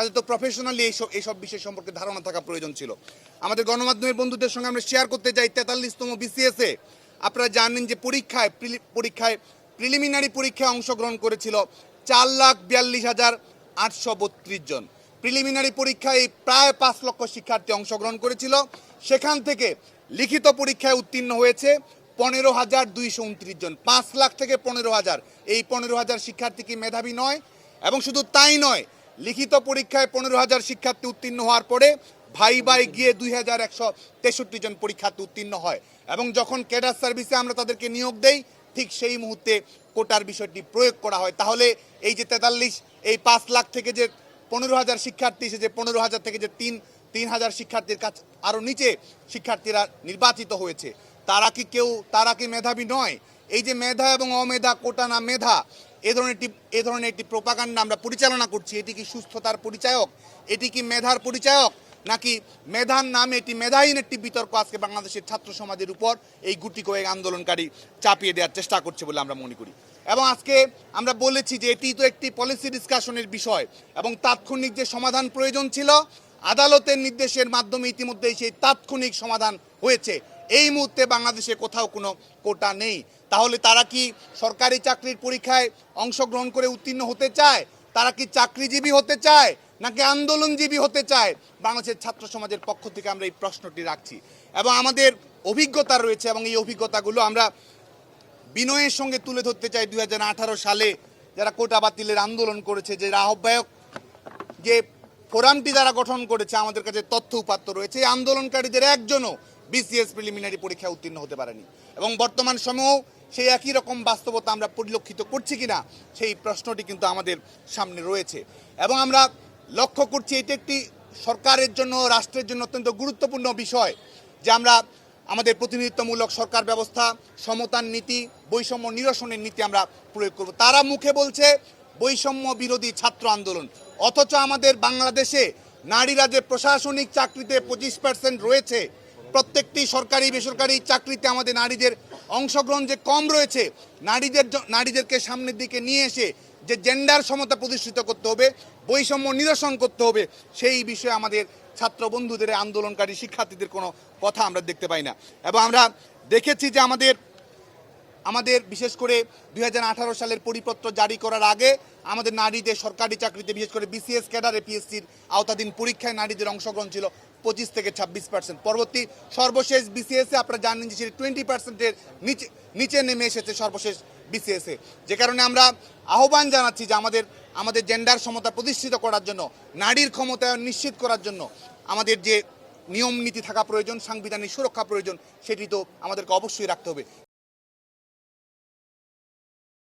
তাদের তো প্রফেশনালি এইসব এইসব বিষয় সম্পর্কে ধারণা থাকা প্রয়োজন ছিল। আমাদের গণমাধ্যমের বন্ধুদের সঙ্গে আমরা শেয়ার করতে যাই তেতাল্লিশতম বিসিএসে আপনারা জানেন যে পরীক্ষায় পরীক্ষায় প্রিলিমিনারি পরীক্ষায় অংশগ্রহণ করেছিল চার লাখ বিয়াল্লিশ হাজার আটশো বত্রিশ জন। প্রিলিমিনারি পরীক্ষায় প্রায় পাঁচ লক্ষ শিক্ষার্থী অংশগ্রহণ করেছিল। সেখান থেকে লিখিত পরীক্ষায় উত্তীর্ণ হয়েছে পনেরো হাজার দুইশো উনত্রিশ জন। পাঁচ লাখ থেকে পনেরো হাজার। এই পনেরো হাজার শিক্ষার্থী কি মেধাবী নয়? এবং শুধু তাই নয় লিখিত পরীক্ষায় পনেরো হাজার শিক্ষার্থী উত্তীর্ণ হওয়ার পরে ভাই ভাই গিয়ে দুই হাজার একশো তেষট্টি জন পরীক্ষার্থী উত্তীর্ণ হয় এবং যখন ক্যাডার সার্ভিসে আমরা তাদেরকে নিয়োগ দেই, ঠিক সেই মুহূর্তে কোটার বিষয়টি প্রয়োগ করা হয়। তাহলে এই যে তেতাল্লিশ, এই পাঁচ লাখ থেকে যে পনেরো হাজার শিক্ষার্থী এসে যে পনেরো হাজার থেকে যে তিন তিন হাজার শিক্ষার্থীর কাছে আরও নিচে শিক্ষার্থীরা নির্বাচিত হয়েছে। তারা কি কেউ, তারা কি মেধাবী নয়? এই যে মেধা এবং অমেধা, কোটা না মেধা এ ধরনের একটি এ ধরনের একটি প্রোপাগান্ডা আমরা পরিচালনা করছি। এটি কি সুস্থতার পরিচায়ক? এটি কি মেধার পরিচায়ক? নাকি মেধার নামে এটি মেধাহীন একটি বিতর্ক আজকে বাংলাদেশের ছাত্র সমাজের উপর এই গুটি কয়েক আন্দোলনকারী চাপিয়ে দেওয়ার চেষ্টা করছে বলে আমরা মনে করি। এবং আজকে আমরা বলেছি যে এটি তো একটি পলিসি ডিসকাশনের বিষয় এবং তাৎক্ষণিক যে সমাধান প্রয়োজন ছিল, আদালতের নির্দেশের মাধ্যমে ইতিমধ্যেই সেই তাৎক্ষণিক সমাধান হয়েছে। এই মুহূর্তে বাংলাদেশে কোথাও কোনো কোটা নেই। তাহলে তারা কি সরকারি চাকরির পরীক্ষায় অংশগ্রহণ করে উত্তীর্ণ হতে চায়? তারা কি চাকরিজীবী হতে চায়? নাকি আন্দোলনজীবী হতে চায়? বাংলাদেশের ছাত্র সমাজের পক্ষ থেকে আমরা এই প্রশ্নটি রাখছি। এবং আমাদের অভিজ্ঞতা রয়েছে এবং এই অভিজ্ঞতাগুলো আমরা বিনয়ের সঙ্গে তুলে ধরতে চাই দুই হাজার আঠারো সালে যারা কোটা বাতিলের আন্দোলন করেছে, যে আহ্বায়ক যে ফোরামটি যারা গঠন করেছে, আমাদের কাছে তথ্য উপাত্ত রয়েছে। এই আন্দোলনকারীদের একজনও বিসিএস প্রিলিমিনারি পরীক্ষায় উত্তীর্ণ হতে পারেনি। এবং বর্তমান সময়েও সেই একই রকম বাস্তবতা আমরা পরিলক্ষিত করছি কিনা, সেই প্রশ্নটি কিন্তু আমাদের সামনে রয়েছে। এবং আমরা লক্ষ্য করছি এটি একটি সরকারের জন্য, রাষ্ট্রের জন্য অত্যন্ত গুরুত্বপূর্ণ বিষয় যে আমরা আমাদের প্রতিনিধিত্বমূলক সরকার ব্যবস্থা, সমতার নীতি, বৈষম্য নিরসনের নীতি আমরা প্রয়োগ করব। তারা মুখে বলছে বৈষম্য বিরোধী ছাত্র আন্দোলন। অথচ আমাদের বাংলাদেশে নারীরা যে প্রশাসনিক চাকরিতে পঁচিশ পার্সেন্ট রয়েছে প্রত্যেকটি সরকারি, বেসরকারি চাকরিতে আমাদের নারীদের অংশগ্রহণ যে কম রয়েছে, নারীদের নারীদেরকে সামনের দিকে নিয়ে এসে যে জেন্ডার সমতা প্রতিষ্ঠিত করতে হবে, বৈষম্য নিরসন করতে হবে, সেই বিষয়ে আমাদের ছাত্র বন্ধুদের, আন্দোলনকারী শিক্ষার্থীদের কোনো কথা আমরা দেখতে পাই না। এবং আমরা দেখেছি যে আমাদের আমাদের বিশেষ করে দু হাজার আঠারো সালের পরিপত্র জারি করার আগে আমাদের নারীদের সরকারি চাকরিতে, বিশেষ করে বিসিএস ক্যাডারে পিএসসির আওতাধীন পরীক্ষায় নারীদের অংশগ্রহণ ছিল পঁচিশ থেকে ছাব্বিশ পার্সেন্ট পরবর্তী সর্বশেষ বিসিএসে আপনারা জানেন যে সেটি টোয়েন্টি পার্সেন্টের নিচে নিচে নেমে এসেছে সর্বশেষ বিসিএসে যে কারণে আমরা আহ্বান জানাচ্ছি যে আমাদের আমাদের জেন্ডার সমতা প্রতিষ্ঠিত করার জন্য, নারীর ক্ষমতায়ন নিশ্চিত করার জন্য আমাদের যে নিয়ম নীতি থাকা প্রয়োজন, সাংবিধানিক সুরক্ষা প্রয়োজন, সেটি তো আমাদেরকে অবশ্যই রাখতে হবে।